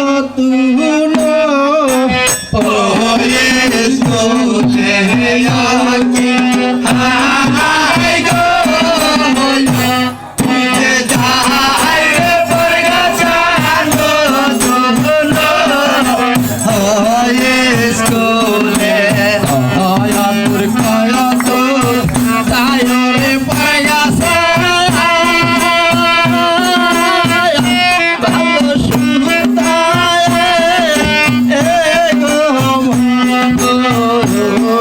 Oh, yes, go, yeah, yeah. Oh.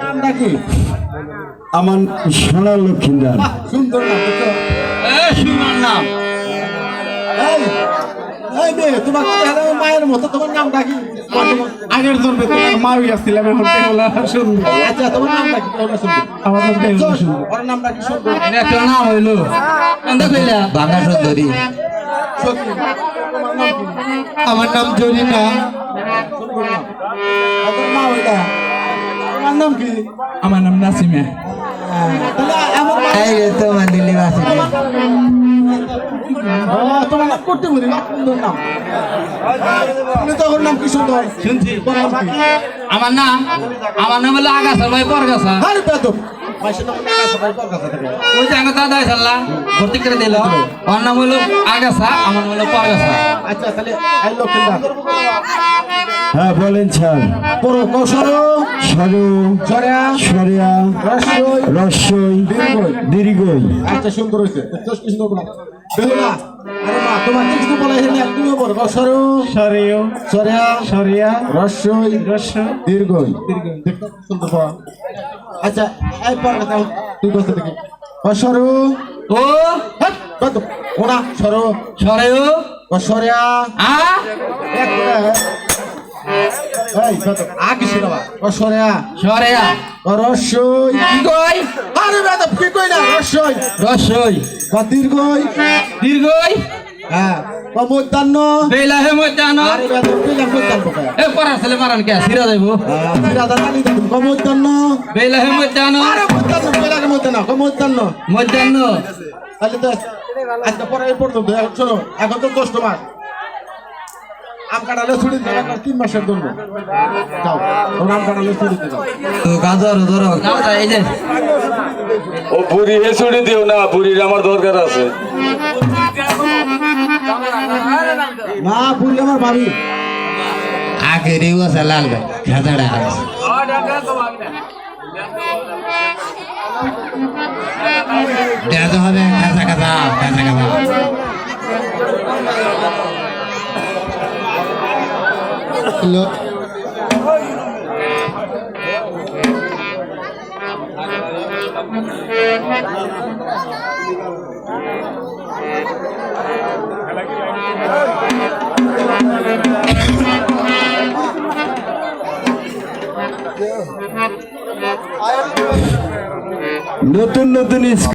নামটা কি? আমার লক্ষ্মীদার নাম তো তো। সুন্দর নাম। এই এই তোমার মায়ের মতো তোমার নামটা কি আগের জন্মে তোমার মা হইয়াছিলাম এখন সুন্দর। আচ্ছা তোমার নামটা কি সুন্দর। আমার নাম বেহুলা সুন্দর। ওর নামটা কি সুন্দর। একটা নাম হইল। কইলা বাংলা সুন্দরী। সত্যি। তোমার আমার নাম জরিনা। সুন্দর নাম কি? আমার নাম নাসিমা। আমার তোমার দিল্লি বাসি তোমার নাম করতে বলি সুন্দর নাম। তুমি তো নাম কি সুন্দর শুনছি। তোর নাম কি? আমার নাম আমার নাম হলো আগাছা ভাই পরগাছা। আরে বেদব। মাসে তো না সবাই তোর কাছে থাকে ওই যে আমার দাদা সাল্লা ভর্তি করে দিল। ওর নাম হলো আগাছা আমার হলো পরগাছা আচ্ছা তাহলে হ্যাঁ বলেন স্যার। কৌশল সরু সরিয়া রসই। দীর্ঘই। আচ্ছা সুন্দর হয়েছে। বেহুলা আরে মা তোমার কিছু বলা এখানে তুমিও বড় কৌশল সরেও। জরা সরিয়া। রসই রস্য। দীর্ঘই। দেখতে সুন্দর বলা। আচ্ছা এই পর কথা তুই বসে দেখি ও হট ওনা সরো আ? এক আগে সরেয়া। রসই। কি কই? আরে বেদব কি কই না? রসই। রসই। দীর্ঘই। দীর্ঘই? হ্যাঁ। বেলা হে আরে বেদব কি না কমোদ্দান্ন এ পড়া ছেলে মারান কে? সিরা যাইবো। সিরাদা নানি দাদু কমোদ্দান্ন বেলা হে মজানো আরে মোদ্দান্ন বেলাকে মোদ্দান্ন কমোদ্দান্ন মজান্ন তাহলে তো আজকে পরে এই এখন শোনো এখন তো দশ মাস। আম কাটালে ছুটি দিতে তিন মাসের জন্য। যাও তোমরা আম কাটালে ছুটি দিতে তো গাজর ধরো। এই যে ও বুড়ি হে ছুটি দিও না বুড়ির আমার দরকার আছে। না বুঝলি আমার ভাবি আগে রেউ আছে লাল ভাই। খাজাড়া দেওয়া হবে কাঁচা কাঁচা কাঁচা কাঁচা হ্যালো নতুন নতুন